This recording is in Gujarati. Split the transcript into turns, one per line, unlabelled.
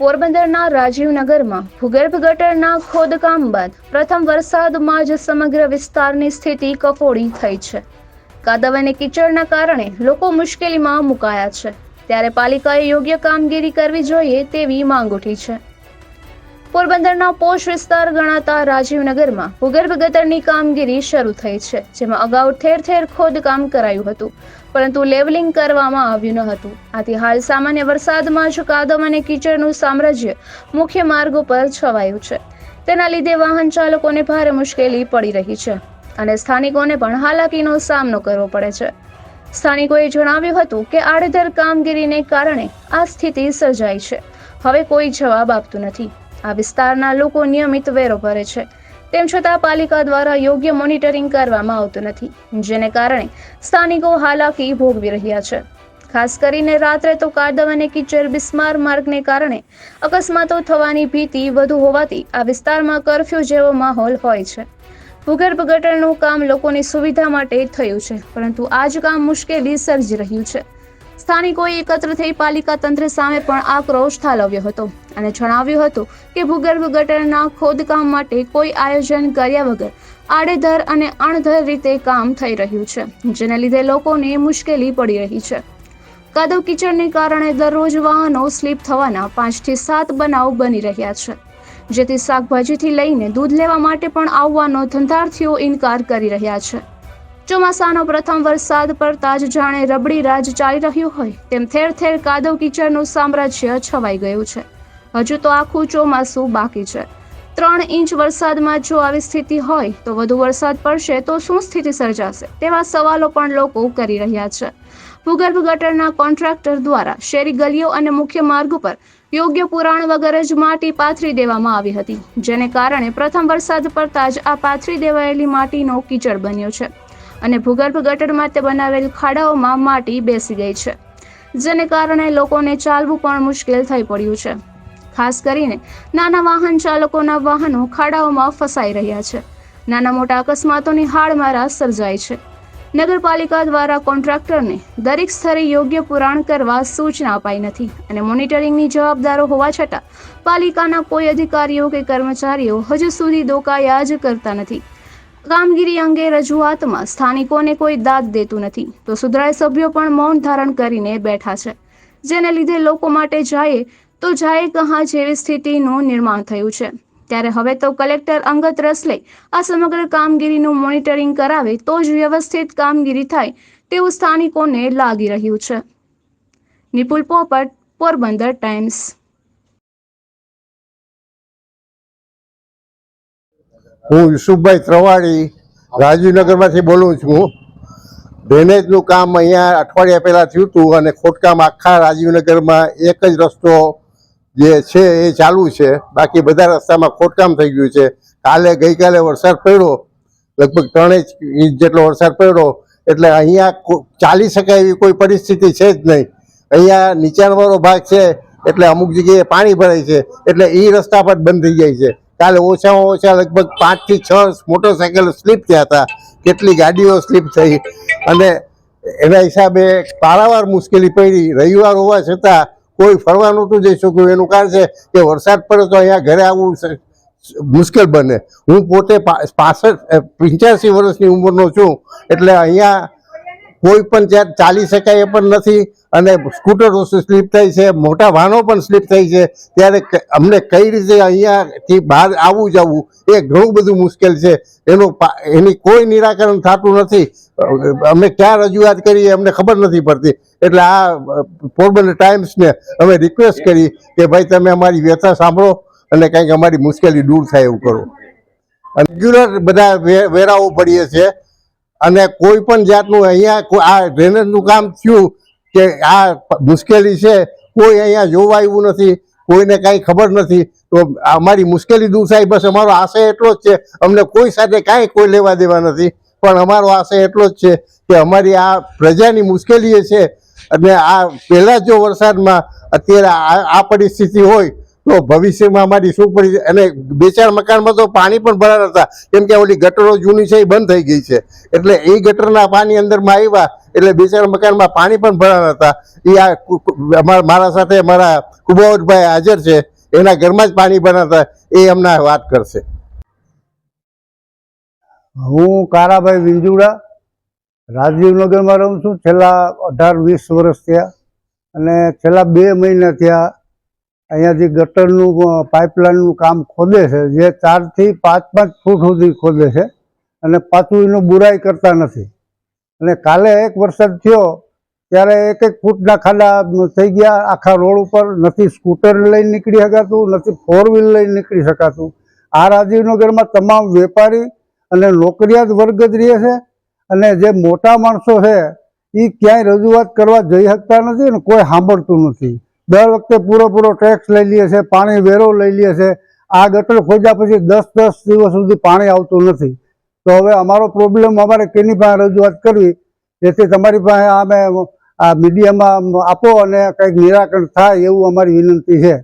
પોરબંદરના રાજીવનગરમાં ભૂગર્ભ ગટરના ખોદકામ બાદ પ્રથમ વરસાદમાં જ સમગ્ર વિસ્તારની સ્થિતિ કફોડી થઈ છે. કાદવ અને કીચડના કારણે લોકો મુશ્કેલીમાં મુકાયા છે. ત્યારે પાલિકાએ યોગ્ય કામગીરી કરવી જોઈએ તેવી માંગ ઉઠી છે. પોરબંદરના પોશ વિસ્તાર ગણાતા રાજીવનગરમાં ભૂગર્ભ ગટરની કામગીરી શરૂ થઈ છે, જેમાં અગાઉ ઠેર ઠેર ખોદકામ કરાયું હતું, પરંતુ લેવલિંગ કરવામાં આવ્યું ન હતું. આથી હાલ સામાન્ય વરસાદમાં જ કાદવ અને કીચડનું સામ્રાજ્ય મુખ્ય માર્ગો પર છવાયું છે. તેના લીધે વાહન ચાલકોને ભારે મુશ્કેલી પડી રહી છે અને સ્થાનિકોને પણ હાલાકીનો સામનો કરવો પડે છે. સ્થાનિકોએ જણાવ્યું હતું કે આડેધર કામગીરીને કારણે આ સ્થિતિ સર્જાઈ છે. હવે કોઈ જવાબ આપતું નથી. આ વિસ્તારના લોકો નિયમિત વેરો ભરે છે. તેમ છતાં પાલિકા દ્વારા યોગ્ય મોનિટરિંગ કરવામાં આવતું નથી, જેને કારણે સ્થાનિકો હાલાકી ભોગવી રહ્યા છે. ખાસ કરીને રાત્રે તો કાદવ અને કિચડ બિસ્માર માર્ગને કારણે અકસ્માતો થવાની ભીતિ વધુ હોવાથી આ વિસ્તારમાં કરફ્યુ જેવો માહોલ હોય છે. ભૂગર્ભ ગટરનું કામ લોકોની સુવિધા માટે થયું છે, પરંતુ આ જ કામ મુશ્કેલી સર્જી રહ્યું છે. સ્થાનિકોએ એકત્ર થઈ પાલિકા તંત્ર સામે પણ આક્રોશ ઠાલવ્યો હતો અને જણાવ્યું હતું કે ભૂગર્ભ ગટરના ખોદકામ માટે કોઈ આયોજન કર્યા વગર આડેધર અને અણધર રીતે કામ થઈ રહ્યું છે, જેને લીધે લોકોને મુશ્કેલી પડી રહી છે. કાદવ કિચડને કારણે દરરોજ વાહનો સ્લીપ થવાના પાંચથી સાત બનાવ બની રહ્યા છે, જેથી શાકભાજીથી લઈને દૂધ લેવા માટે પણ આવવાનો ધંધાર્થીઓ ઇનકાર કરી રહ્યા છે. ચોમાસાનો પ્રથમ વરસાદ પડતા જ જાણે રબડી રાજ ચાલી રહ્યું હોય, તેમ ઠેર ઠેર કાદવ કીચડનું સામ્રાજ્ય છવાઈ ગયું છે. હજુ તો આખું ચોમાસું બાકી છે. ત્રણ ઇંચ વરસાદમાં જો આવી સ્થિતિ હોય, તો વધુ વરસાદ પડશે તો શું સ્થિતિ સર્જાશે, તેવા સવાલો પણ લોકો કરી રહ્યા છે. ભૂગર્ભ ગટરના કોન્ટ્રાક્ટર દ્વારા શેરી ગલીઓ અને મુખ્ય માર્ગ પર યોગ્ય પુરાણ વગર જ માટી પાથરી દેવામાં આવી હતી, જેને કારણે પ્રથમ વરસાદ પડતા જ આ પાથરી દેવાયેલી માટીનો કીચડ બન્યો છે. અને ભૂગર્ભ ગટરમાં માટે બનાવેલ ખાડાઓમાં માટી બેસી ગઈ છે, જેને કારણે લોકોને ચાલવું પણ મુશ્કેલ થઈ પડ્યું છે. ખાસ કરીને, નાના વાહન ચાલકોના વાહનો ખાડાઓમાં ફસાઈ રહ્યા છે. નાના મોટા અકસ્માતોની હાડમારા સર્જાય છે. નગરપાલિકા દ્વારા કોન્ટ્રાક્ટરને દરેક સ્તરે યોગ્ય પુરાણ કરવા સૂચના અપાઈ નથી અને મોનિટરિંગની જવાબદારો હોવા છતાં પાલિકાના કોઈ અધિકારીઓ કે કર્મચારીઓ હજુ સુધી દોકાયા જ કરતા નથી. કામગીરી અંગે રજૂઆતમાં સ્થાનિકોને કોઈ દાદ દેતું નથી. તો સુધરાય સભ્યો પણ મૌન ધારણ કરીને બેઠા છે. જેને લીધે લોકો માટે જાય તો જાય કહા જેવી સ્થિતિનું નિર્માણ થયું છે. ત્યારે હવે તો કલેક્ટર અંગત રસ લઈ આ સમગ્ર કામગીરીનું મોનિટરિંગ કરાવે તો જ વ્યવસ્થિત કામગીરી થાય તેવું સ્થાનિકોને લાગી રહ્યું છે. નિપુલ પોપટ, પોરબંદર ટાઈમ્સ.
હું યુસુફભાઈ ત્રવાડી રાજીવનગરમાંથી બોલું છું. ડ્રેનેજનું કામ અહીંયા અઠવાડિયા પહેલાં થયું હતું અને ખોટકામ આખા રાજીવનગરમાં એક જ રસ્તો જે છે એ ચાલુ છે. બાકી બધા રસ્તામાં ખોટકામ થઈ ગયું છે. કાલે ગઈકાલે વરસાદ પડ્યો. લગભગ ત્રણેક ઇંચ જેટલો વરસાદ પડ્યો. એટલે અહીંયા ચાલી શકાય એવી કોઈ પરિસ્થિતિ છે જ નહીં. અહીંયા નીચાણવાળો ભાગ છે, એટલે અમુક જગ્યાએ પાણી ભરાય છે. એટલે એ રસ્તા પર બંધ થઈ જાય છે. કાલે ઓછામાં ઓછા લગભગ પાંચથી છ મોટરસાયકલ સ્લીપ થયા હતા. કેટલી ગાડીઓ સ્લીપ થઈ. અને એના હિસાબે પારાવાર મુશ્કેલી પડી. રવિવાર હોવા છતાં કોઈ ફરવા નહોતું જઈ શક્યું. એનું કારણ છે કે વરસાદ પડે તો અહીંયા ઘરે આવવું મુશ્કેલ બને. હું પોતે પાસઠ પંચ્યાસી વર્ષની ઉંમરનો છું. એટલે અહીંયા કોઈ પણ ત્યાં ચાલી શકાય એ પણ નથી. અને સ્કૂટરો સ્લીપ થાય છે, મોટા વાહનો પણ સ્લીપ થાય છે. ત્યારે અમને કઈ રીતે અહીંયાથી બહાર આવવું જવું એ ઘણું બધું મુશ્કેલ છે. એનું એની કોઈ નિરાકરણ થતું નથી. અમે ક્યાં રજૂઆત કરીએ અમને ખબર નથી પડતી. એટલે આ પોરબંદર ટાઈમ્સને અમે રિક્વેસ્ટ કરી કે ભાઈ તમે અમારી વ્યથા સાંભળો અને કંઈક અમારી મુશ્કેલી દૂર થાય એવું કરો. રેગ્યુલર બધા વેરાઓ પડીએ છીએ. અને કોઈ પણ જાતનું અહીંયા આ ડ્રેનેજનું કામ થયું કે આ મુશ્કેલી છે, કોઈ અહીંયા જોવા આવ્યું નથી, કોઈને કાંઈ ખબર નથી, તો અમારી મુશ્કેલી દૂર થાય, બસ અમારો આશય એટલો જ છે, અમને કોઈ સાથે કાંઈ કોઈ લેવા દેવા નથી, પણ અમારો આશય એટલો જ છે કે અમારી આ પ્રજાની મુશ્કેલી છે, અને આ પહેલાં જો વરસાદમાં અત્યારે આ પરિસ્થિતિ હોય, તો ભવિષ્યમાં અમારી શું પડી અને બે ચાર મકાનમાં તો પાણી પણ ભરાતા હતા, કેમ કે ઓલી ગટરો જૂની છે એ બંધ થઈ ગઈ છે, એટલે એ ગટરના પાણી અંદરમાં આવ્યા એટલે બિચારા મકાનમાં પાણી પણ ભરાણા હતા. એ આ મારા સાથે મારા કુબાવતભાઈ હાજર છે. એના ઘરમાં જ પાણી ભરાતા એ એમના વાત કરશે.
હું કારાભાઈ વિંજુડા, રાજીવનગરમાં રહું છું. છેલ્લા અઢાર, વીસ વર્ષ થયા. અને છેલ્લા બે મહિના થયા અહીંયાથી ગટરનું પાઇપલાઇનનું કામ ખોદે છે. જે ચારથી પાંચ પાંચ ફૂટ સુધી ખોદે છે. અને પાછું એનું બુરાઈ કરતા નથી. અને કાલે એક વરસાદ થયો, ત્યારે એક એક ફૂટના ખાડા થઈ ગયા, આખા રોડ ઉપર નથી સ્કૂટર લઈને નીકળી શકાતું, નથી ફોર વ્હીલ લઈને નીકળી શકાતું. આ રાજીવનગરમાં તમામ વેપારી અને નોકરિયાત વર્ગ જ રહે છે અને જે મોટા માણસો છે એ ક્યાંય રજૂઆત કરવા જઈ શકતા નથી અને કોઈ સાંભળતું નથી. દર વખતે પૂરો પૂરો ટેક્સ લઈ લે છે, પાણી વેરો લઈ લે છે. આ ગટર ખોજ્યા પછી દસ દસ દિવસ સુધી પાણી આવતું નથી. તો હવે અમારો પ્રોબ્લેમ અમારે કેની પાસે રજૂઆત કરવી? જેથી તમારી પાસે અમે આ મીડિયામાં આપો અને કંઈક નિરાકરણ થાય એવું અમારી વિનંતી છે.